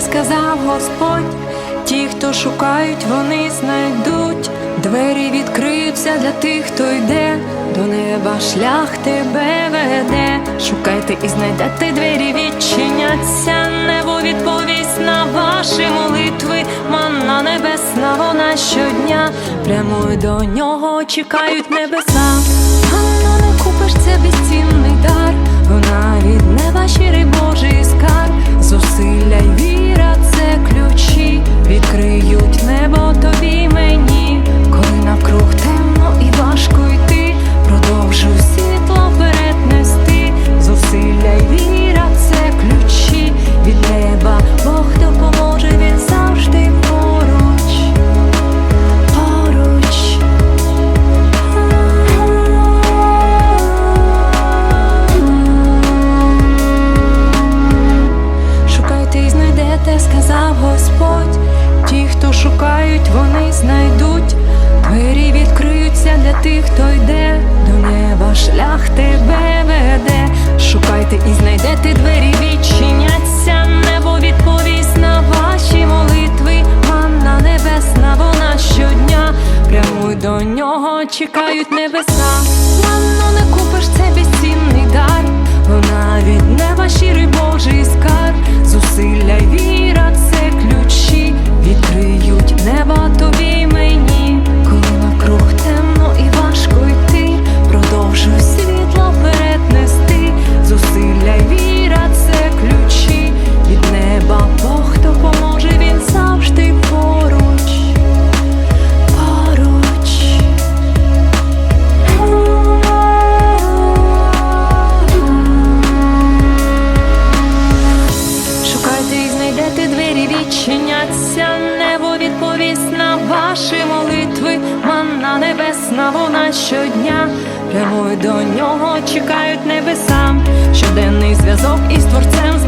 сказав Господь, ті, хто шукають, вони знайдуть. Двері відкриються для тих, хто йде, до неба шлях тебе веде. Шукайте і знайдете двері, відчиняться, небо відповість на ваші молитви. Манна небесна, вона щодня прямує до нього, чекають небеса. Тих, хто йде, до неба шлях тебе веде. Шукайте і знайдете двері, відчиняться, небо відповість на ваші молитви. Манна небесна, вона щодня прямуй до нього, чекають небеса. Манну не купиш це безцінний дар. Небесна, вона щодня прямує до нього, чекають небеса. Щоденний зв'язок із творцем